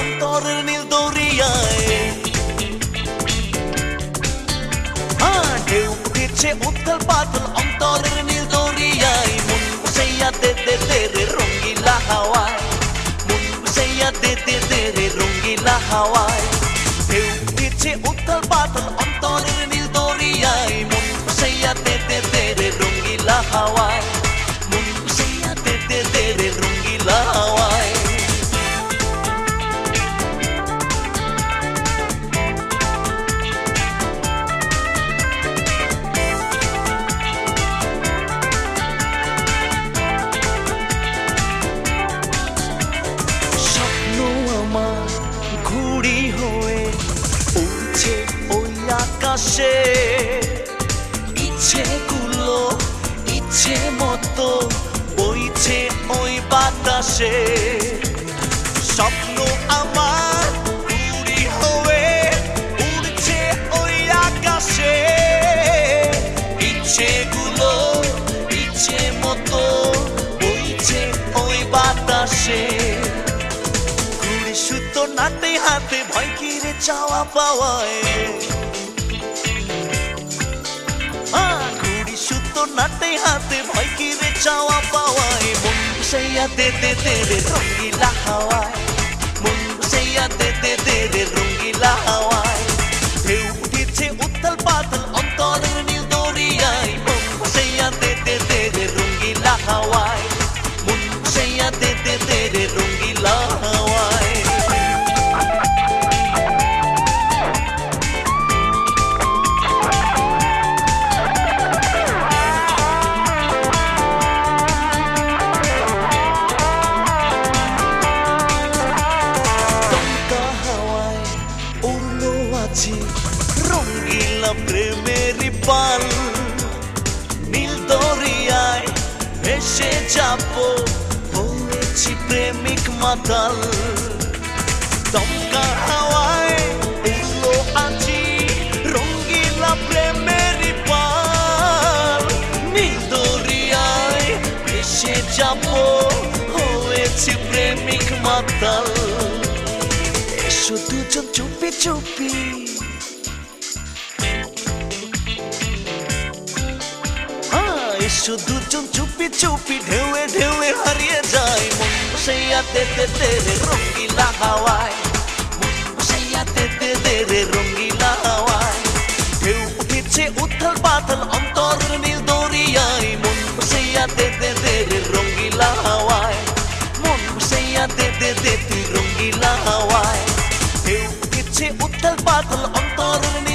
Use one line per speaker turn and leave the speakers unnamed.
অন্তরের নীল দরিয়ায়। হ্যাঁ, ঢেউ উঠেছে উত্তাল পাতল অন্তরের নীল দরিয়ায়। মন বসাইয়া দে দে দে রে রঙ্গিলা হাওয়ায়। মন বসাইয়া দে দে দে রে রঙ্গিলা হাওয়ায়। ঢেউ উঠেছে উত্তাল পাতল অন্তরের নীল দরিয়ায়। মন দে দে দে রে রঙ্গিলা হাওয়ায়। আকাশে ইচ্ছে গুলো ইচ্ছে মতো বইছে ওই বাতাসে। স্বপ্ন আমার ঘুড়ি হয়ে উড়ছে ওই আকাশে। ইচ্ছে গুলো ইচ্ছে মতো বইছে ওই বাতাসে। সুতো নাতে হাতে ভয় কিরে চাওয়া পাওয়ায়। ঘুড়ি সুতো নাটে হাতে ভয় কিরে চাওয়া পাওয়ায় মন সেইয়া দে দে দে রে রঙ্গিলা হাওয়ায়। মন সেইয়া দে দে দে রে রঙ্গিলা হাওয়ায়। আছি রঙ্গিলা প্রেমের পাল। নীল দরিয়ায় ভেসে যাব হয়েছি প্রেমিক মাতাল। দমকা হাওয়ায় উড়লো আছি রঙ্গিলা প্রেমের পাল। নীল দরিয়ায় ভেসে যাব, হয়েছি প্রেমিক মাতাল। এসো দুজন চুপি চুপি এসো দুজন চুপি চুপি ঢেউয়ে ঢেউয়ে হারিয়ে যায়। মন দে দে দে রে রঙ্গিলা হাওয়ায়। মন দে দে দে রে রঙ্গিলা হাওয়ায়। ঢেউ উঠেছে উত্থাল পাতাল উঠেছে উত্তাল